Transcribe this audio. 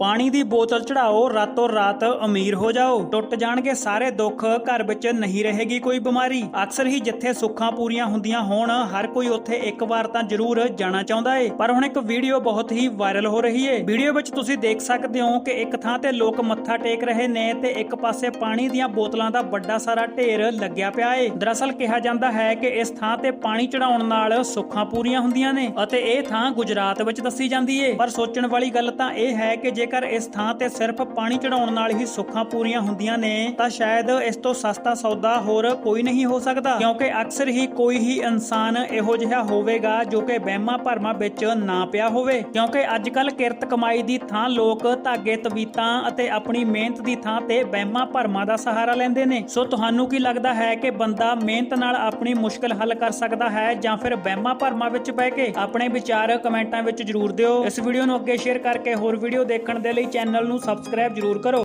ਪਾਣੀ ਦੀ ਬੋਤਲ ਚੜਾਓ, ਰਾਤੋਂ ਰਾਤ ਅਮੀਰ ਹੋ ਜਾਓ। ਟੁੱਟ ਜਾਣਗੇ ਸਾਰੇ ਦੁੱਖ, ਘਰ ਵਿੱਚ ਨਹੀਂ ਰਹੇਗੀ ਕੋਈ ਬਿਮਾਰੀ। ਅਕਸਰ ਹੀ ਜਿੱਥੇ ਸੁੱਖਾਂ ਪੂਰੀਆਂ ਹੁੰਦੀਆਂ ਹੋਣ, ਹਰ ਕੋਈ ਉੱਥੇ ਇੱਕ ਵਾਰ ਤਾਂ ਜ਼ਰੂਰ ਜਾਣਾ ਚਾਹੁੰਦਾ ਏ। ਪਰ ਹੁਣ ਇੱਕ ਵੀਡੀਓ ਬਹੁਤ ਹੀ ਵਾਇਰਲ ਹੋ ਰਹੀ ਏ। ਵੀਡੀਓ ਵਿੱਚ ਤੁਸੀਂ ਦੇਖ ਸਕਦੇ ਹੋ ਕਿ ਇੱਕ ਥਾਂ ਤੇ ਲੋਕ ਮੱਥਾ ਟੇਕ ਰਹੇ ਨੇ ਤੇ ਇੱਕ ਪਾਸੇ ਪਾਣੀ ਦੀਆਂ ਬੋਤਲਾਂ ਦਾ ਵੱਡਾ ਸਾਰਾ ਢੇਰ ਲੱਗਿਆ ਪਿਆ ਏ। ਦਰਅਸਲ ਕਿਹਾ ਜਾਂਦਾ ਹੈ ਕਿ ਇਸ ਥਾਂ ਤੇ ਪਾਣੀ ਚੜਾਉਣ ਨਾਲ ਸੁੱਖਾਂ ਪੂਰੀਆਂ ਹੁੰਦੀਆਂ ਨੇ ਅਤੇ ਇਹ ਥਾਂ ਗੁਜਰਾਤ ਵਿੱਚ ਦੱਸੀ ਜਾਂਦੀ ਏ। ਪਰ ਸੋਚਣ ਵਾਲੀ ਗੱਲ ਤਾਂ ਇਹ ਹੈ ਕਿ ਜੇਕਰ ਇਸ ਥਾਂ ਤੇ ਸਿਰਫ ਪਾਣੀ ਚੜਾਉਣ ਨਾਲ ਹੀ ਸੁੱਖਾਂ ਪੂਰੀਆਂ ਹੁੰਦੀਆਂ ਨੇ, ਤਾਂ ਸ਼ਾਇਦ ਇਸ ਤੋਂ ਸਸਤਾ ਸੌਦਾ ਹੋਰ ਕੋਈ ਨਹੀਂ ਹੋ ਸਕਦਾ। ਕਿਉਂਕਿ ਅਕਸਰ ਹੀ ਕੋਈ ਹੀ ਇਨਸਾਨ ਇਹੋ ਜਿਹਾ ਹੋਵੇਗਾ ਜੋ ਕਿ ਵਹਿਮਾਂ ਭਰਮਾਂ ਵਿੱਚ ਨਾ ਪਿਆ ਹੋਵੇ। ਕਿਉਂਕਿ ਅੱਜ ਕੱਲ ਕਿਰਤ ਕਮਾਈ ਦੀ ਥਾਂ ਲੋਕ ਧਾਗੇ, ਤਵੀਤਾਂ ਅਤੇ ਆਪਣੀ ਮਿਹਨਤ ਦੀ ਥਾਂ ਤੇ ਵਹਿਮਾਂ ਭਰਮਾਂ ਦਾ ਸਹਾਰਾ ਲੈਂਦੇ ਨੇ। ਸੋ ਤੁਹਾਨੂੰ ਕੀ ਲੱਗਦਾ ਹੈ ਕਿ ਬੰਦਾ ਮਿਹਨਤ ਨਾਲ ਆਪਣੀ ਮੁਸ਼ਕਲ ਹੱਲ ਕਰ ਸਕਦਾ ਹੈ ਜਾਂ ਫਿਰ ਵਹਿਮਾਂ ਭਰਮਾਂ ਵਿੱਚ ਬਹਿ ਕੇ? ਆਪਣੇ ਵਿਚਾਰ ਕਮੈਂਟਾਂ ਵਿੱਚ ਜਰੂਰ ਦਿਓ। ਇਸ ਵੀਡੀਓ ਨੂੰ ਅੱਗੇ ਸ਼ੇਅਰ ਕਰਕੇ ਹੋਰ ਵੀਡੀਓ ਦੇਖਣ ਦੇਖਣ ਦੇ ਲਈ ਚੈਨਲ ਨੂੰ ਸਬਸਕ੍ਰਾਈਬ ਜਰੂਰ ਕਰੋ।